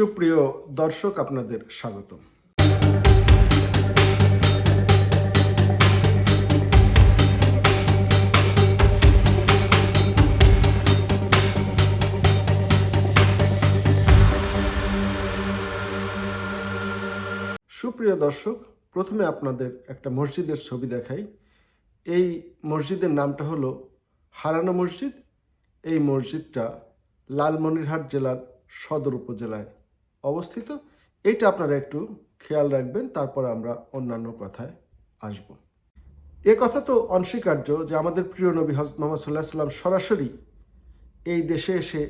সুপ্রিয় দর্শক, আপনাদের স্বাগতম। সুপ্রিয় দর্শক, প্রথমে আপনাদের একটা মসজিদের ছবি দেখাই। এই মসজিদের নামটা হলো হারানো মসজিদ। এই মসজিদটা লালমনিরহাট জেলার সদর উপজেলায় অবস্থিত। এটা আপনারা একটু খেয়াল রাখবেন, তারপর আমরা অন্যান্য কথায় আসব। এ কথা তো অনস্বীকার্য যে আমাদের প্রিয় নবী হজরত মোহাম্মদ সাল্লাহ সাল্লাম সরাসরি এই দেশে এসে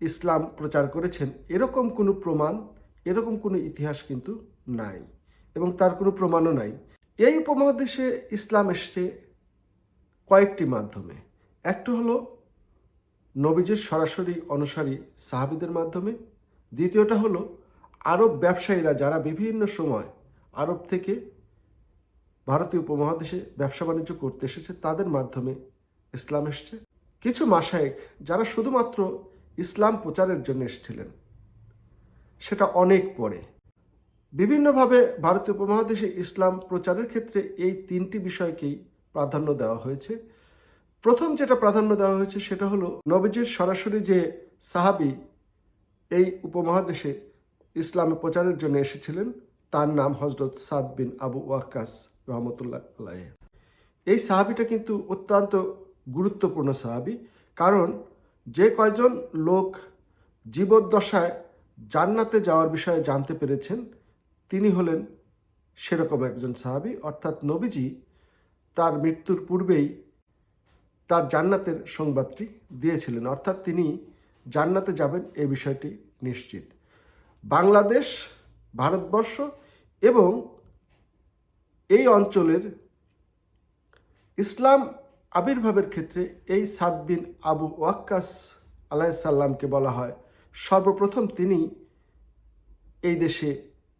ইসলাম প্রচার করেছেন। এরকম কোনো প্রমাণ, এরকম কোনো ইতিহাস কিন্তু নাই এবং তার কোনো প্রমাণও নাই। এই উপমহাদেশে ইসলাম এসছে কয়েকটি মাধ্যমে। একটা হলো নবীজির সরাসরি অনুসারী সাহাবিদের মাধ্যমে দ্বিতীয়টা হলো, আরব ব্যবসায়ীরা যারা বিভিন্ন সময় আরব থেকে ভারতীয় উপমহাদেশে ব্যবসা বাণিজ্য করতে এসেছে, তাদের মাধ্যমে ইসলাম এসছে। কিছু মাসায়েক যারা শুধুমাত্র ইসলাম প্রচারের জন্য এসেছিলেন, সেটা অনেক পরে। বিভিন্নভাবে ভারতীয় উপমহাদেশে ইসলাম প্রচারের ক্ষেত্রে এই তিনটি বিষয়কেই প্রাধান্য দেওয়া হয়েছে। প্রথম যেটা প্রাধান্য দেওয়া হয়েছে সেটা হলো, নবীজির সরাসরি যে সাহাবি এই উপমহাদেশে ইসলামে প্রচারের জন্য এসেছিলেন। তার নাম হজরত সাদ বিন আবু ওয়াক্কাস রহমতুল্লাহ আলাহ এই সাহাবিটা কিন্তু অত্যন্ত গুরুত্বপূর্ণ সাহাবি। কারণ যে কয়জন লোক জীবদ্দশায় জান্নাতে যাওয়ার বিষয়ে জানতে পেরেছেন, তিনি হলেন সেরকম একজন সাহাবি। অর্থাৎ নবীজি তার মৃত্যুর পূর্বেই তার জান্নাতের সংবাদটি দিয়েছিলেন। অর্থাৎ তিনি জান্নাতে যাবেন এই বিষয়টি নিশ্চিত। বাংলাদেশ, ভারতবর্ষ এবং এই অঞ্চলের ইসলাম আবির্ভাবের ক্ষেত্রে এই সাদ বিন আবু ওয়াক্কাস আলাইসাল্লামকে বলা হয়। সর্বপ্রথম তিনি এই দেশে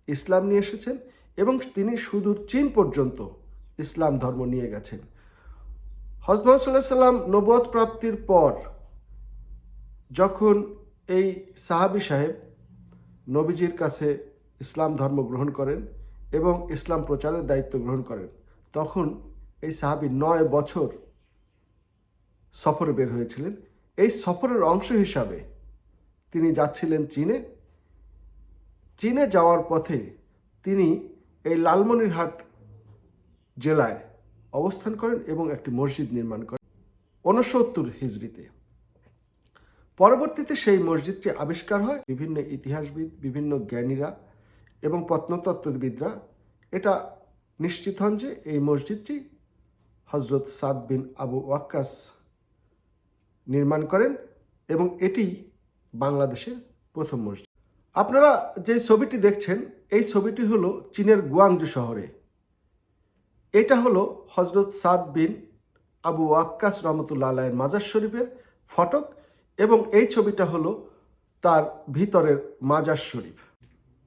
ইসলাম নিয়ে এসেছেন এবং তিনি সুদূর চীন পর্যন্ত ইসলাম ধর্ম নিয়ে গেছেন। হজমত সাল্লাহ সাল্লাম নবদ প্রাপ্তির পর যখন এই সাহাবি সাহেব নবীজির কাছে ইসলাম ধর্ম গ্রহণ করেন এবং ইসলাম প্রচারের দায়িত্ব গ্রহণ করেন, তখন এই সাহাবি নয় বছর সফরে বের হয়েছিলেন। এই সফরের অংশ হিসাবে তিনি যাচ্ছিলেন চীনে। চীনে যাওয়ার পথে তিনি এই লালমনিরহাট জেলায় অবস্থান করেন এবং একটি মসজিদ নির্মাণ করেন। ঊনসত্তর হিজড়িতে। পরবর্তীতে সেই মসজিদটি আবিষ্কার হয় বিভিন্ন ইতিহাসবিদ, বিভিন্ন জ্ঞানীরা এবং প্রত্নতত্ত্ববিদরা। এটা নিশ্চিত হন যে এই মসজিদটি হজরত সাদ বিন আবু ওয়াক্কাস নির্মাণ করেন এবং এটি বাংলাদেশের প্রথম মসজিদ। আপনারা যে ছবিটি দেখছেন, এই ছবিটি হলো চীনের গুয়াংজু শহরে। এটা হলো হজরত সাদ বিন আবু ওয়াক্কাস রহমতুল্লা আলাহের মাজার শরীফের ফটক। এবং এই ছবিটা হলো তার ভিতরের মাজার শরীফ।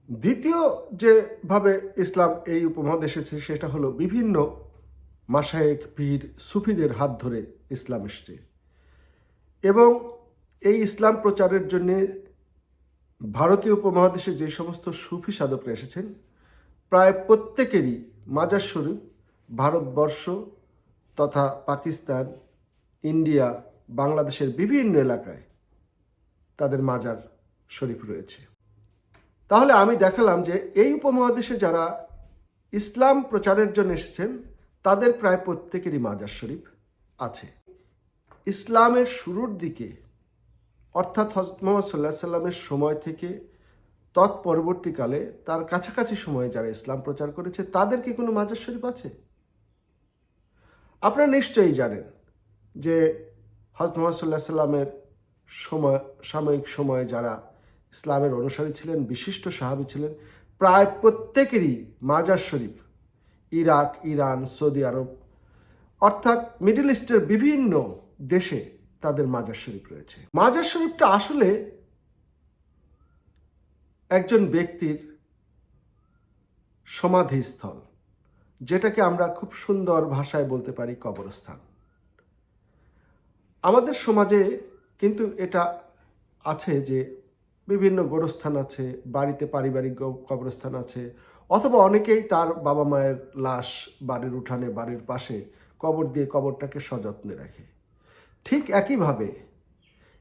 দ্বিতীয় যেভাবে ইসলাম এই উপমহাদেশে এসেছে, সেটা হলো বিভিন্ন মাসায়েক পীর, সুফিদের হাত ধরে ইসলাম এসছে। এবং এই ইসলাম প্রচারের জন্যে ভারতীয় উপমহাদেশে যে সমস্ত সুফি সাধকরা এসেছেন, প্রায় প্রত্যেকেরই মাজার শরীফ ভারতবর্ষ তথা পাকিস্তান, ইন্ডিয়া বাংলাদেশের বিভিন্ন এলাকায় তাদের মাজার শরীফ রয়েছে। তাহলে আমি দেখালাম যে এই উপমহাদেশে যারা ইসলাম প্রচারের জন্য এসেছেন, তাদের প্রায় প্রত্যেকেরই মাজার শরীফ আছে। ইসলামের শুরুর দিকে, অর্থাৎ হজরত মোহাম্মদ সাল্লাহ সাল্লামের সময় থেকে তৎপরবর্তীকালে, তার কাছাকাছি সময়ে যারা ইসলাম প্রচার করেছে, তাদের কি কোনো মাজার শরীফ আছে? আপনারা নিশ্চয়ই জানেন যে হজরত মোহাম্মদ সাল্লাহ সাল্লামের সময়, সাময়িক সময়ে যারা ইসলামের অনুসারী ছিলেন, বিশিষ্ট সাহাবি ছিলেন, প্রায় প্রত্যেকেরই Mazar Sharif, Iraq, Iran, Saudi Arab, অর্থাৎ মিডল ইস্টের বিভিন্ন দেশে তাদের মাজার শরীফ রয়েছে। মাজার শরীফটা আসলে একজন ব্যক্তির সমাধিস্থল, যেটাকে আমরা খুব সুন্দর ভাষায় বলতে পারি কবরস্থান। আমাদের সমাজে কিন্তু এটা আছে যে বিভিন্ন গোরস্থান আছে, বাড়িতে পারিবারিক কবরস্থান আছে, অথবা অনেকেই তার বাবা মায়ের লাশ বাড়ির উঠানে, বাড়ির পাশে কবর দিয়ে কবরটাকে সযত্নে রাখে। ঠিক একইভাবে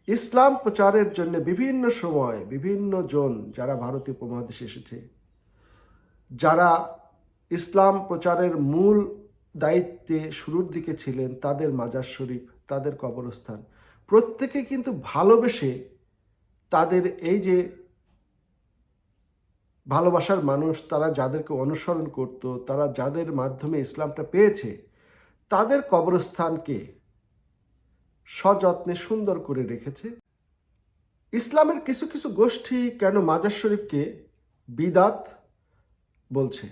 ইসলাম প্রচারের জন্য বিভিন্ন সময় বিভিন্ন জন যারা ভারতীয় উপমহাদেশে এসেছে, যারা ইসলাম প্রচারের মূল দায়িত্বে শুরুর দিকে ছিলেন তাদের মাজার শরীফ তাদের কবরস্থান। প্রত্যেকে কিন্তু ভালোবেসে তাদের এই যে ভালোবাসার মানুষ, তারা যাদেরকে অনুসরণ করত, তারা যাদের মাধ্যমে ইসলামটা পেয়েছে, তাদের কবরস্থানকে সযত্নে সুন্দর করে রেখেছে। ইসলামের কিছু কিছু গোষ্ঠী কেন মাজার শরীফকে বিদাত বলছে?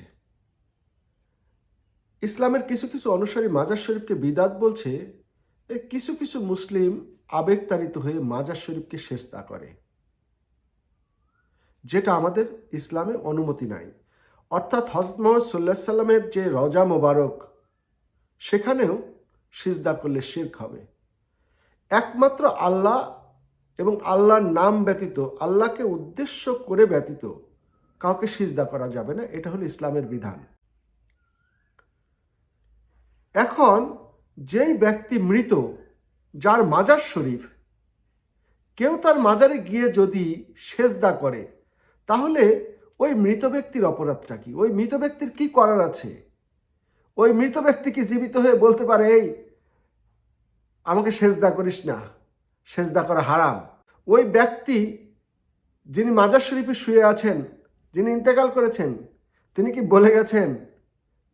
ইসলামের কিছু কিছু অনুসারী মাজার শরীফকে বিদাত বলছে কিছু কিছু মুসলিম আবেগতাড়িত হয়ে মাজার শরীফকে সেস্তা করে। যেটা আমাদের ইসলামে অনুমতি নাই। অর্থাৎ হজরত মোহাম্মদ সাল্লাহ সাল্লামের যে রজা মোবারক, সেখানেও সিজদা করলে শির্ক হবে। একমাত্র আল্লাহ এবং আল্লাহর নাম ব্যতীত, আল্লাহকে উদ্দেশ্য করে ব্যতীত কাউকে সিজদা করা যাবে না, এটা হলো ইসলামের বিধান। এখন যেই ব্যক্তি মৃত, যার মাজার শরীফ, কেউ তার মাজারে গিয়ে যদি সেজদা করে, তাহলে ওই মৃত ব্যক্তির অপরাধটা কি? ওই মৃত ব্যক্তির কি করার আছে? ওই মৃত ব্যক্তি কি জীবিত হয়ে বলতে পারে, এই, আমাকে সেজদা করিস না, সেজদা করা হারাম। ওই ব্যক্তি যিনি মাজার শরীফে শুয়ে আছেন, যিনি ইন্তেকাল করেছেন, তিনি কি বলে গেছেন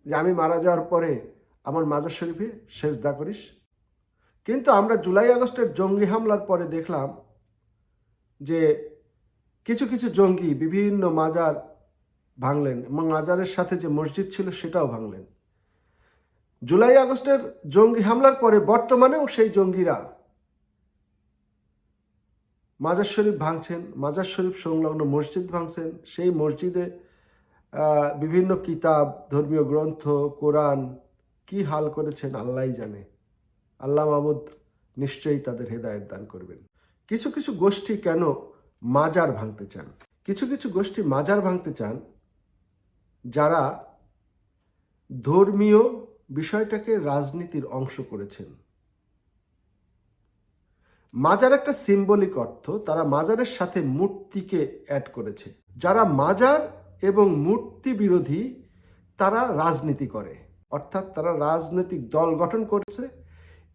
যে, আমি মারা যাওয়ার পরে আমার মাজার শরীফে শেষ সেজদা করিস। কিন্তু আমরা জুলাই আগস্টের জঙ্গি হামলার পরে দেখলাম যে কিছু কিছু জঙ্গি বিভিন্ন মাজার ভাঙলেন এবং মাজারের সাথে যে মসজিদ ছিল সেটাও ভাঙলেন। জুলাই আগস্টের জঙ্গি হামলার পরে বর্তমানেও সেই জঙ্গিরা মাজার শরীফ ভাঙছেন, মাজার শরীফ সংলগ্ন মসজিদ ভাঙছেন। সেই মসজিদে বিভিন্ন কিতাব, ধর্মীয় গ্রন্থ, কোরআন কি হাল করেছেন আল্লাহই জানে। আল্লাহ মাবুদ নিশ্চয়ই তাদের হেদায়েত দান করবেন। কিছু কিছু গোষ্ঠী কেন মাজার ভাঙতে চান? কিছু কিছু গোষ্ঠী মাজার ভাঙতে চান যারা ধর্মীয় বিষয়টাকে রাজনীতির অংশ করেছেন। মাজার একটা সিম্বলিক অর্থ, তারা মাজারের সাথে মূর্তিকে অ্যাড করেছে। যারা মাজার এবং মূর্তি বিরোধী, তারা রাজনীতি করে। অর্থাৎ তারা রাজনৈতিক দল গঠন করছে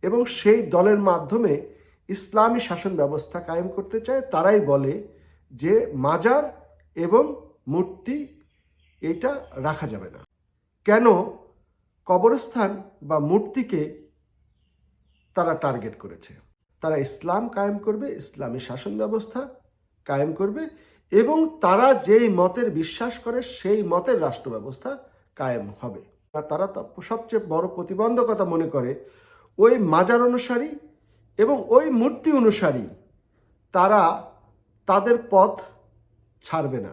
এবং সেই দলের মাধ্যমে ইসলামী শাসন ব্যবস্থা কায়েম করতে চায়, তারাই বলে যে মাজার এবং মূর্তি এটা রাখা যাবে না। কেন? কবরস্থান বা মূর্তিকে তারা টার্গেট করেছে। তারা ইসলাম কায়েম করবে, ইসলামী শাসন ব্যবস্থা কায়েম করবে এবং তারা যেই মতের বিশ্বাস করে, সেই মতের রাষ্ট্র ব্যবস্থা কায়েম হবে। আর তারা সবচেয়ে বড় প্রতিবন্ধকতা মনে করে, ওই মাজার অনুসারী এবং ওই মূর্তি অনুসারী তারা তাদের পথ ছাড়বে না।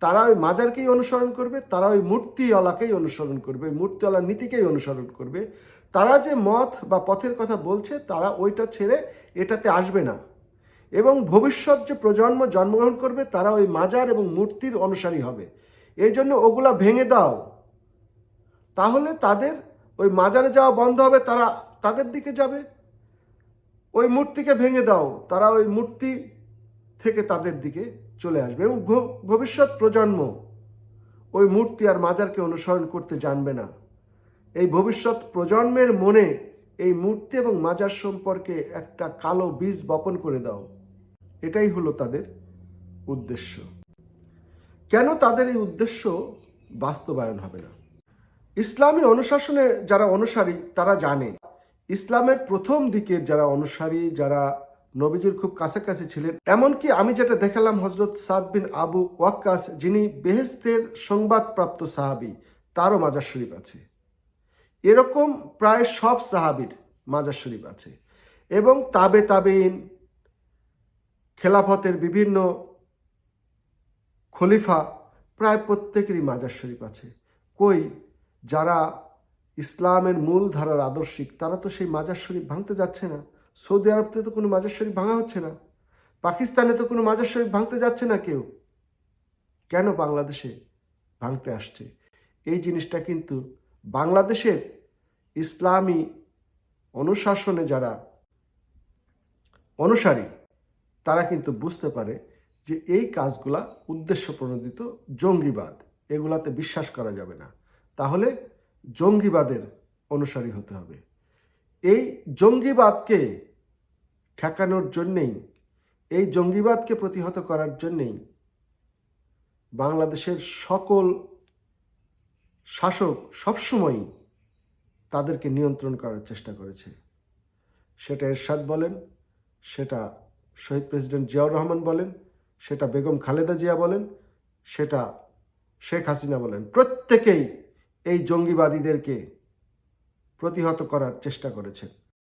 তারা ওই মাজারকেই অনুসরণ করবে, তারা ওই মূর্তিওয়ালাকেই অনুসরণ করবে মূর্তিওয়ালার নীতিকেই অনুসরণ করবে। তারা যে মত বা পথের কথা বলছে, তারা ওইটা ছেড়ে এটাতে আসবে না। এবং ভবিষ্যৎ যে প্রজন্ম জন্মগ্রহণ করবে, তারা ওই মাজার এবং মূর্তির অনুসারী হবে। এই জন্য ওগুলা ভেঙে দাও। তাহলে তাদের ওই মাজারে যাওয়া বন্ধ হবে, তারা তাদের দিকে যাবে? ওই মূর্তিকে ভেঙে দাও, তারা ওই মূর্তি থেকে তাদের দিকে চলে আসবে এবং ভবিষ্যৎ প্রজন্ম ওই মূর্তি আর মাজারকে অনুসরণ করতে জানবে না। এই ভবিষ্যৎ প্রজন্মের মনে এই মূর্তি এবং মাজার সম্পর্কে একটা কালো বীজ বপন করে দাও। এটাই হলো তাদের উদ্দেশ্য। কেন তাদের এই উদ্দেশ্য বাস্তবায়ন হবে না? ইসলামী অনুশাসনে যারা অনুসারী, তারা জানে। ইসলামের প্রথম দিকের যারা অনুসারী, যারা নবীজির খুব কাছাকাছি ছিলেন, এমনকি আমি যেটা দেখালাম হজরত সাদ বিন আবু ওয়াক্কাস, যিনি বেহেস্তের সংবাদপ্রাপ্ত সাহাবি, তারও মাজার শরীফ আছে। এরকম প্রায় সব সাহাবির মাজার শরীফ আছে। এবং তাবে তাবেইন, খেলাফতের বিভিন্ন খলিফা, প্রায় প্রত্যেকেরই মাজার শরীফ আছে। কই যারা ইসলামের মূল ধারার আদর্শিক, তারা তো সেই মাজার শরীফ ভাঙতে যাচ্ছে না। সৌদি আরবতে তো কোনো মাজার শরীফ ভাঙা হচ্ছে না। পাকিস্তানে তো কোনো মাজার শরীফ ভাঙতে যাচ্ছে না কেউ। কেন বাংলাদেশে ভাঙতে আসছে? এই জিনিসটা কিন্তু বাংলাদেশের ইসলামী অনুশাসনে যারা অনুসারী, তারা কিন্তু বুঝতে পারে যে এই কাজগুলা উদ্দেশ্য প্রণোদিত জঙ্গিবাদ। এগুলাতে বিশ্বাস করা যাবে না। তাহলে জঙ্গিবাদের অনুসারী হতে হবে। এই জঙ্গিবাদকে ঠেকানোর জন্যেই, এই জঙ্গিবাদকে প্রতিহত করার জন্যেই বাংলাদেশের সকল শাসক সবসময়ই তাদেরকে নিয়ন্ত্রণ করার চেষ্টা করেছে। সেটা এরশাদ বলেন, সেটা শহীদ প্রেসিডেন্ট জিয়াউর রহমান বলেন, সেটা বেগম খালেদা জিয়া বলেন, সেটা শেখ হাসিনা বলেন। প্রত্যেকেই এই জঙ্গিবাদীদেরকে প্রতিহত করার চেষ্টা করেছেন।